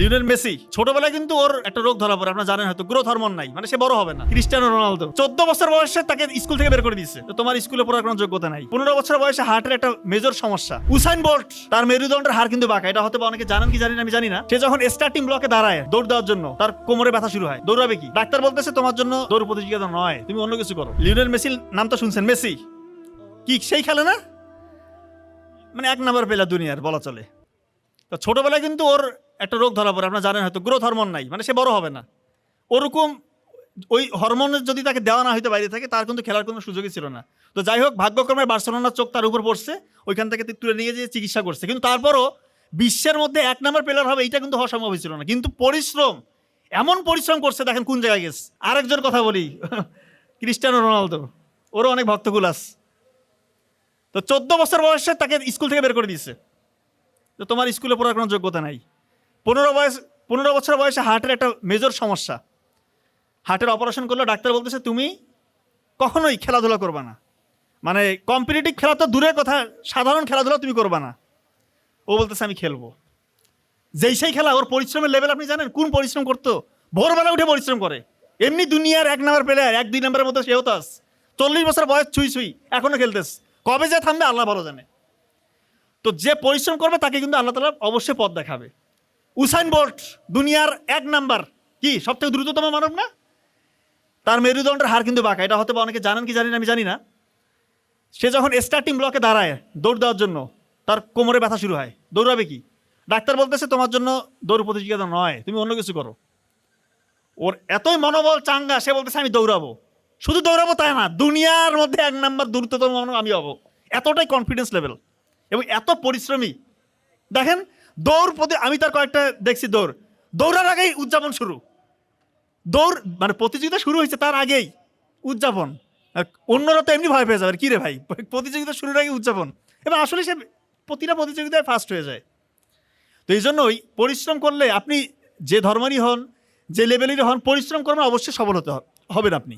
Lionel Messi, ছোটবেলায় কিন্তু ওর একটা রোগ ধরা পড়ে, আপনারা জানেন হয়তো গ্রোথ হরমোন নাই মানে সে বড় হবে না। ক্রিস্টিয়ানো রোনালদো, চোদ্দ বছর বয়সে তাকে স্কুল থেকে বের করে দিচ্ছে তো তোমার স্কুলে পড়ার কোনো যোগ্যতা নাই। পনেরো বছর বয়সে হার্টের একটা মেজর সমস্যা। উসাইন বোল্ট, তার মেরুদণ্ডের হার কিন্তু বাঁকা, এটা হয়তো বা অনেকে জানেন কি জানি না, আমি জানি না। সে যখন স্টার্টিং ব্লকে দাঁড়ায়, দৌড় দেওয়ার জন্য, তার কোমরে ব্যথা শুরু হয়। দৌড়াবে কি? ডাক্তার বলতেছে, তোমার জন্য দৌড় প্রতিযোগিতা নয়, তুমি অন্য কিছু করো। লিওনেল মেসির নাম তো শুনছেন, মেসি। কি, সেই খেলে না? মানে এক নাম্বার পেলা দুনিয়ার, বলা চলে। তো ছোটবেলায় কিন্তু ওর একটা রোগ ধরা পড়ে, আপনারা জানেন হয়তো গ্রোথ হরমোন নাই মানে সে বড় হবে না। ওরকম ওই হরমোনের যদি তাকে দেওয়া না হইতে, বাইরে থাকে তার কিন্তু খেলার কোনো সুযোগই ছিল না। তো যাই হোক, ভাগ্যক্রমে বার্সেলোনার চোখ তার উপর পড়ছে, ওইখান থেকে তুলে নিয়ে যেয়ে চিকিৎসা করছে। কিন্তু তারপরও বিশ্বের মধ্যে এক নম্বর প্লেয়ার হবে, এইটা কিন্তু হওয়া সম্ভব হয়েছিল না। কিন্তু পরিশ্রম, এমন পরিশ্রম করছে, দেখেন কোন জায়গায় গেছে। আরেকজন কথা বলি, ক্রিস্টিয়ানো রোনালদো, ওরও অনেক ভক্তকুল আছে। তো চোদ্দ বছর বয়সে তাকে স্কুল থেকে বের করে দিয়েছে। তো তোমার স্কুলে পড়ার কোনো যোগ্যতা নাই। পনেরো বয়স, পনেরো বছর বয়সে হার্টের একটা মেজর সমস্যা। হার্টের অপারেশন করলে, ডাক্তার বলতেছে, তুমি কখনোই খেলাধুলা করবা না। মানে কম্পিটিটিভ খেলা তো দূরের কথা, সাধারণ খেলাধুলা তুমি করবা না। ও বলতেছে, আমি খেলব। যেই সেই খেলা, ওর পরিশ্রমের লেভেল আপনি জানেন? কোন পরিশ্রম করতো? ভোরবেলা উঠে পরিশ্রম করে। এমনি দুনিয়ার এক নাম্বার প্লেয়ার এক, দুই নাম্বারের মধ্যে সেও তো আস। চল্লিশ বছর বয়স, ছুঁই ছুঁই এখনও খেলতেস কবে যে থামবে, আল্লাহ ভালো জানে। তো যে পরিশ্রম করবে, তাকে কিন্তু আল্লাহ তালা অবশ্যই পথ দেখাবে। উসাইন বোল্ট, দুনিয়ার এক নাম্বার। কি সব থেকে দ্রুততম মানব না? তার মেরুদণ্ডের হার কিন্তু বাঁকা। এটা হয়তো বা অনেকে জানেন কি জানি না, আমি জানি না। সে যখন স্টার্টিং ব্লকে দাঁড়ায় দৌড় দেওয়ার জন্য, তার কোমরে ব্যথা শুরু হয়। দৌড়াবে কি? ডাক্তার বলতেছে, তোমার জন্য দৌড় প্রতিযোগিতা নয়, তুমি অন্য কিছু করো। ওর এতই মনোবল চাঙ্গা, সে বলতেছে, আমি দৌড়াবো। শুধু দৌড়াবো তাই না, দুনিয়ার মধ্যে এক নাম্বার দ্রুততম আমি হব। এতটাই কনফিডেন্স লেভেল এবং এত পরিশ্রমী। দেখেন দৌড় প্রতি আমি তার কয়েকটা দেখছি দৌড়। দৌড়ার আগেই উদযাপন শুরু। দৌড় মানে প্রতিযোগিতা শুরু হয়েছে তার আগেই উদযাপন। অন্যরা তো এমনি ভয় পেয়ে যাবে কি রে ভাই? প্রতিযোগিতা শুরুর আগে উদযাপন। এবং আসলে সে প্রতিটা প্রতিযোগিতায় ফার্স্ট হয়ে যায়। তো এই জন্যই পরিশ্রম করলে আপনি যে ধর্মেরই হন, যে লেভেলেরই হন, পরিশ্রম করবেন অবশ্যই সফল হতে হবেন আপনি।